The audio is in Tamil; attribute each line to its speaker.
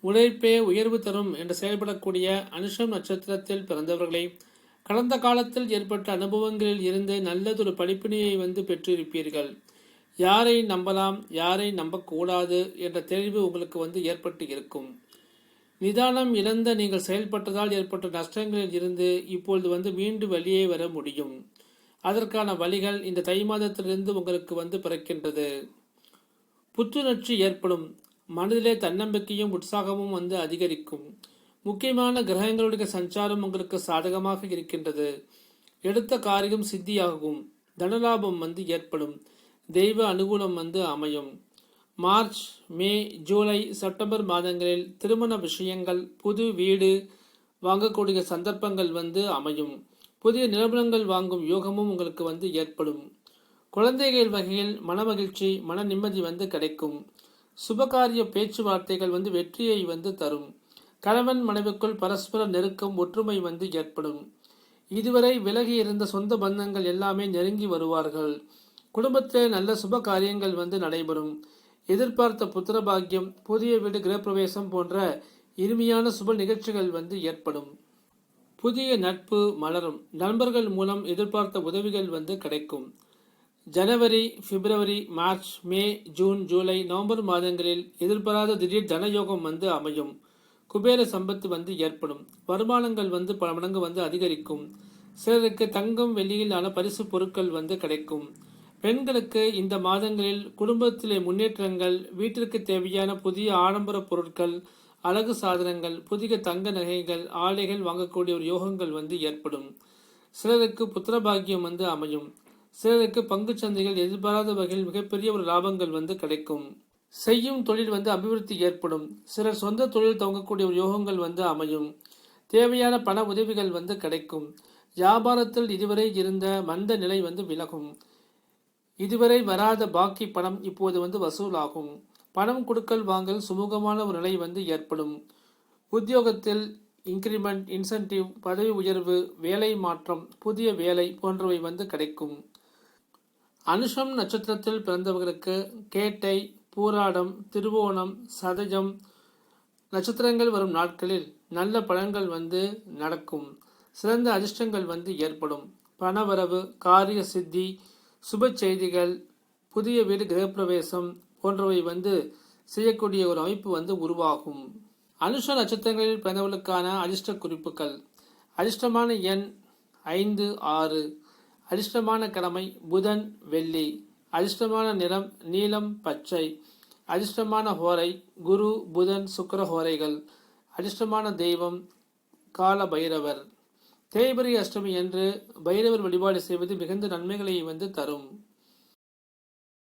Speaker 1: உழைப்பே உயர்வு தரும் என்று செயல்படக்கூடிய அனுஷம் நட்சத்திரத்தில் பிறந்தவர்களை கடந்த காலத்தில் ஏற்பட்ட அனுபவங்களில் இருந்து நல்லதொரு படிப்பினையை வந்து பெற்றிருப்பீர்கள். யாரை நம்பலாம் யாரை நம்பக்கூடாது என்ற தெளிவு உங்களுக்கு வந்து ஏற்பட்டு இருக்கும். நிதானம் இழந்த நீங்கள் செயல்பட்டதால் ஏற்பட்ட நஷ்டங்களில் இருந்து இப்பொழுது வந்து மீண்டு வெளியே வர முடியும். அதற்கான வழிகள் இந்த தை மாதத்திலிருந்து உங்களுக்கு வந்து பிறக்கின்றது. புத்துணர்ச்சி ஏற்படும். மனதிலே தன்னம்பிக்கையும் உற்சாகமும் வந்து அதிகரிக்கும். முக்கியமான கிரகங்களுடைய சஞ்சாரம் உங்களுக்கு சாதகமாக இருக்கின்றது. எடுத்த காரியம் சித்தியாகும். தனலாபம் வந்து ஏற்படும். தெய்வ அனுகூலம் வந்து அமையும். மார்ச் மே ஜூலை செப்டம்பர் மாதங்களில் திருமண விஷயங்கள் புது வீடு வாங்கக்கூடிய சந்தர்ப்பங்கள் வந்து அமையும். புதிய நிறுவனங்கள் வாங்கும் யோகமும் உங்களுக்கு வந்து ஏற்படும். குழந்தைகள் வகையில் மனமகிழ்ச்சி மன நிம்மதி வந்து கிடைக்கும். சுபகாரிய பேச்சுவார்த்தைகள் வந்து வெற்றியை வந்து தரும். கணவன் மனைவிக்குள் பரஸ்பர நெருக்கம் ஒற்றுமை வந்து ஏற்படும். இதுவரை விலகி இருந்த சொந்த பந்தங்கள் எல்லாமே நெருங்கி வருவார்கள். குடும்பத்தில் நல்ல சுப காரியங்கள் வந்து நடைபெறும். எதிர்பார்த்த புத்திர பாக்கியம் புதிய வீடு கிரகப்பிரவேசம் போன்ற இனிமையான சுப நிகழ்ச்சிகள் வந்து ஏற்படும். புதிய நட்பு மலரும். நண்பர்கள் மூலம் எதிர்பார்த்த உதவிகள் வந்து கிடைக்கும். ஜனவரி பிப்ரவரி மார்ச் மே ஜூன் ஜூலை நவம்பர் மாதங்களில் எதிர்பாராத திடீர் தனயோகம் வந்து அமையும். குபேர சம்பத்து வந்து ஏற்படும். வருமானங்கள் வந்து பல மடங்கு வந்து அதிகரிக்கும். சிலருக்கு தங்கம் வெள்ளியிலான பரிசு பொருட்கள் வந்து கிடைக்கும். பெண்களுக்கு இந்த மாதங்களில் குடும்பத்திலே முன்னேற்றங்கள் வீட்டிற்கு தேவையான புதிய ஆடம்பர பொருட்கள் அழகு சாதனங்கள் புதிய தங்க நகைகள் ஆடைகள் வாங்கக்கூடிய ஒரு யோகங்கள் வந்து ஏற்படும். சிலருக்கு புத்திரபாகியம் வந்து அமையும். சிலருக்கு பங்கு சந்தைகள் எதிர்பாராத வகையில் மிகப்பெரிய ஒரு லாபங்கள் வந்து கிடைக்கும். செய்யும் தொழில் வந்து அபிவிருத்தி ஏற்படும். சிலர் சொந்த தொழில் துவங்கக்கூடிய யோகங்கள் வந்து அமையும். தேவையான பண உதவிகள் வந்து கிடைக்கும். வியாபாரத்தில் இதுவரை இருந்த மந்த நிலை வந்து விலகும். இதுவரை வராத பாக்கி பணம் இப்போது வந்து வசூலாகும். பணம் கொடுக்கல் வாங்கல் சுமூகமான ஒரு நிலை வந்து ஏற்படும். உத்தியோகத்தில் இன்கிரிமெண்ட் இன்சென்டிவ் பதவி உயர்வு வேலை மாற்றம் புதிய வேலை போன்றவை வந்து கிடைக்கும். அனுஷம் நட்சத்திரத்தில் பிறந்தவர்களுக்கு கேட்டை பூராடம் திருவோணம் சதயம் நட்சத்திரங்கள் வரும் நாட்களில் நல்ல பலன்கள் வந்து நடக்கும். சிறந்த அதிர்ஷ்டங்கள் வந்து ஏற்படும். பணவரவு காரிய சித்தி சுப செய்திகள் புதிய வீடு கிரகப்பிரவேசம் போன்றவை வந்து செய்யக்கூடிய ஒரு அமைப்பு வந்து உருவாகும். அனுஷ நட்சத்திரங்களில் பிறந்தவர்களுக்கான அதிர்ஷ்ட குறிப்புகள். அதிர்ஷ்டமான எண் ஐந்து ஆறு. அதிர்ஷ்டமான கிழமை புதன் வெள்ளி. அதிர்ஷ்டமான நிறம் நீலம் பச்சை. அதிர்ஷ்டமான ஹோரை குரு புதன் சுக்கர ஹோரைகள். அதிர்ஷ்டமான தெய்வம் கால பைரவர் தேய்பிரை அஷ்டமி என்று பைரவர் வழிபாடு செய்வது மிகுந்த நன்மைகளை வந்து தரும்.